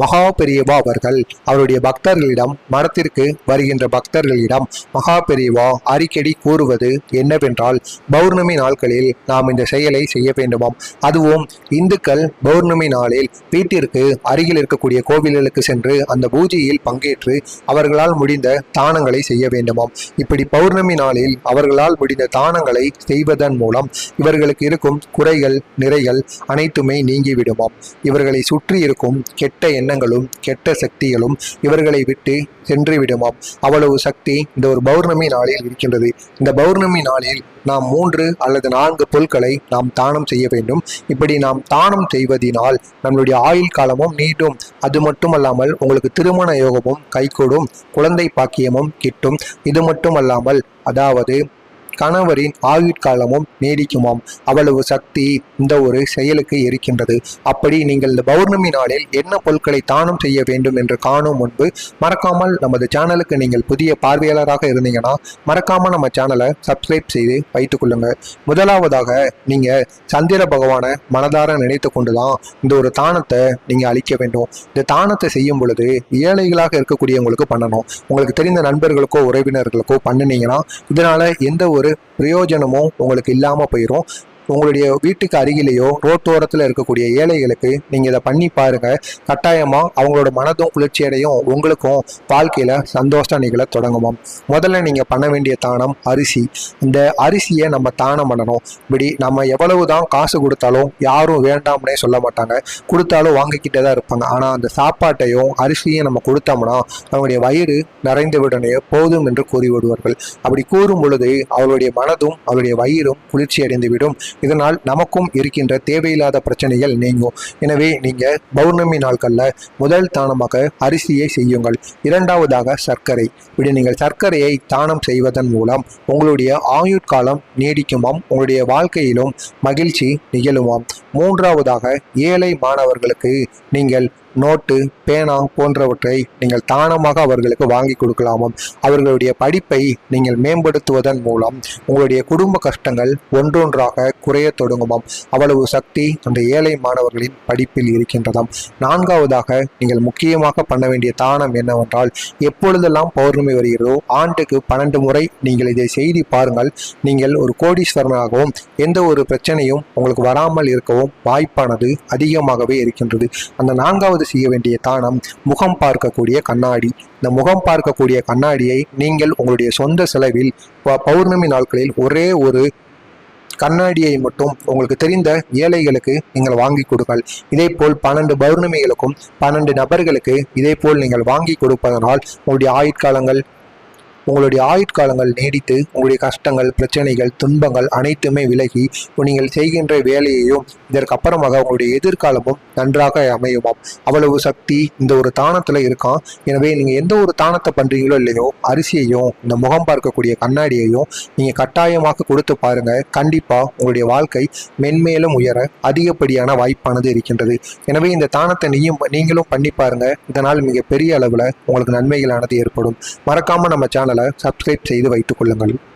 மகா பெரியவா அவர்கள் அவருடைய பக்தர்களிடம் மடத்திற்கு வருகின்ற பக்தர்களிடம் மகா பெரியவா அடிக்கடி கூறுவது என்னவென்றால் பௌர்ணமி நாட்களில் நாம் இந்த செயலை செய்ய வேண்டுமாம். அதுவும் இந்துக்கள் பௌர்ணமி நாளில் வீட்டிற்கு அருகில் இருக்கக்கூடிய கோவில்களுக்கு சென்று அந்த பூஜையில் பங்கேற்று அவர்களால் முடிந்த தானங்களை செய்ய வேண்டுமாம். இப்படி பௌர்ணமி நாளில் அவர்களால் முடிந்த தானங்களை செய்வதன் மூலம் இவர்களுக்கு இருக்கும் குறைகள் நிறைகள் அனைத்துமே நீங்கிவிடுமாம். இவர்களை சுற்றி இருக்கும் கெட்ட எண்ணங்களும் கெட்ட சக்திகளும் இவர்களை விட்டு சென்று விடுமாம் அவ்வளவு சக்தி இந்த ஒரு பௌர்ணமி நாளில் இருக்கின்றது. இந்த பௌர்ணமி நாளில் நாம் மூன்று அல்லது நான்கு பொருட்களை நாம் தானம் செய்ய வேண்டும். இப்படி நாம் தானம் செய்வதினால் நம்மளுடைய ஆயுள் காலமும் நீட்டும். அது மட்டுமல்லாமல் உங்களுக்கு திருமண யோகமும் கைகூடும். குழந்தை பாக்கியமும் கிட்டும். இது மட்டுமல்லாமல் அதாவது கணவரின் ஆயுட்காலமும் நீடிக்குமாம். அவ்வளவு சக்தி இந்த ஒரு செயலுக்கு இருக்கின்றது. அப்படி நீங்கள் இந்த பௌர்ணமி நாளில் என்ன பொருட்களை தானம் செய்ய வேண்டும் என்று காணும் முன்பு மறக்காமல் நமது சேனலுக்கு நீங்கள் புதிய பார்வையாளராக இருந்தீங்கன்னா மறக்காமல் நம்ம சேனலை சப்ஸ்கிரைப் செய்து வைத்துக் கொள்ளுங்க. முதலாவதாக நீங்க சந்திர பகவானை மனதார நினைத்து கொண்டுதான் இந்த ஒரு தானத்தை நீங்க அளிக்க வேண்டும். இந்த தானத்தை செய்யும் பொழுது ஏழைகளாக இருக்கக்கூடியவங்களுக்கு பண்ணணும். உங்களுக்கு தெரிந்த நண்பர்களுக்கோ உறவினர்களுக்கோ பண்ணுனீங்கன்னா இதனால எந்த ஒரு பிரயோஜனமும் உங்களுக்கு இல்லாமல் போயிடும் உங்களுடைய வீட்டுக்கு அருகிலேயோ ரோட்டோரத்தில் இருக்கக்கூடிய ஏழைகளுக்கு நீங்கள் இதை பண்ணி பாருங்கள் கட்டாயமாக அவங்களோட மனதும் குளிர்ச்சியடையும் உங்களுக்கும் வாழ்க்கையில் சந்தோஷம் நிகழ தொடங்குமாம். முதல்ல நீங்கள் பண்ண வேண்டிய தானம் அரிசி. இந்த அரிசியை நம்ம தானம் பண்ணணும். இப்படி நம்ம எவ்வளவு தான் காசு கொடுத்தாலும் யாரும் வேண்டாம்னே சொல்ல மாட்டாங்க. கொடுத்தாலும் வாங்கிக்கிட்டே தான் இருப்பாங்க. ஆனால் அந்த சாப்பாட்டையும் அரிசியும் நம்ம கொடுத்தோம்னா அவங்களுடைய வயிறு நிறைந்து விடனே போதும் என்று கூறிவிடுவார்கள் அப்படி கூறும் பொழுது அவருடைய மனதும் அவருடைய வயிறும் குளிர்ச்சி அடைந்து விடும். இதனால் நமக்கும் இருக்கின்ற தேவையில்லாத பிரச்சனைகள் நீங்கும். எனவே நீங்கள் பௌர்ணமி நாட்களில் முதல் தானமாக அரிசியை செய்யுங்கள். இரண்டாவதாக சர்க்கரை. இப்படி நீங்கள் சர்க்கரையை தானம் செய்வதன் மூலம் உங்களுடைய ஆயுட்காலம் நீடிக்குமாம். உங்களுடைய வாழ்க்கையிலும் மகிழ்ச்சி நிகழுமாம். மூன்றாவதாக ஏழை மாணவர்களுக்கு நீங்கள் நோட்டு பேனா போன்றவற்றை நீங்கள் தானமாக அவர்களுக்கு வாங்கி கொடுக்கலாமாம். அவர்களுடைய படிப்பை நீங்கள் மேம்படுத்துவதன் மூலம் உங்களுடைய குடும்ப கஷ்டங்கள் ஒன்றொன்றாக குறைய தொடங்குமாம். அவ்வளவு சக்தி அந்த ஏழை மாணவர்களின் படிப்பில் இருக்கின்றதாம். நான்காவதாக நீங்கள் முக்கியமாக பண்ண வேண்டிய தானம் என்னவென்றால் எப்பொழுதெல்லாம் பௌர்ணமி வருகிறதோ ஆண்டுக்கு பன்னெண்டு முறை நீங்கள் இதை செய்தி பாருங்கள். நீங்கள் ஒரு கோடீஸ்வரனாகவும் எந்த ஒரு பிரச்சனையும் உங்களுக்கு வராமல் இருக்கவும் வாய்ப்பானது அதிகமாகவே இருக்கின்றது. அந்த நான்காவது செய்ய வேண்டிய தானம் முகம் பார்க்கக்கூடிய கண்ணாடி. இந்த முகம் பார்க்கக்கூடிய கண்ணாடியை நீங்கள் உங்களுடைய சொந்த செலவில் ப- பௌர்ணமி நாட்களில் ஒரே ஒரு கண்ணாடியை மட்டும் உங்களுக்கு தெரிந்த ஏழைகளுக்கு நீங்கள் வாங்கி கொடுங்கள். இதே போல் பன்னெண்டு பௌர்ணமிகளுக்கும் பன்னெண்டு நபர்களுக்கு இதே போல் நீங்கள் வாங்கி கொடுப்பதனால் உங்களுடைய ஆயுட்காலங்கள் உங்களுடைய ஆயுட்காலங்கள் நீடித்து உங்களுடைய கஷ்டங்கள் பிரச்சனைகள் துன்பங்கள் அனைத்துமே விலகி நீங்கள் செய்கின்ற வேலையையும் இதற்கு அப்புறமாக உங்களுடைய எதிர்காலமும் நன்றாக அமையுமாம். அவ்வளவு சக்தி இந்த ஒரு தானத்தில் இருக்கான் எனவே நீங்கள் எந்த ஒரு தானத்தை பண்ணுறீங்களோ இல்லையோ அரிசியையும் இந்த முகம் பார்க்கக்கூடிய கண்ணாடியையும் நீங்கள் கட்டாயமாக கொடுத்து பாருங்கள் கண்டிப்பாக உங்களுடைய வாழ்க்கை மென்மேலும் உயர அதிகப்படியான வாய்ப்பானது இருக்கின்றது. எனவே இந்த தானத்தை நீயும் நீங்களும் பண்ணி பாருங்கள் இதனால் மிக பெரிய அளவில் உங்களுக்கு நன்மைகளானது ஏற்படும். மறக்காமல் நம்ம சேனலை சப்ஸ்கிரைப் செய்து வைத்துக் கொள்ளுங்கள்.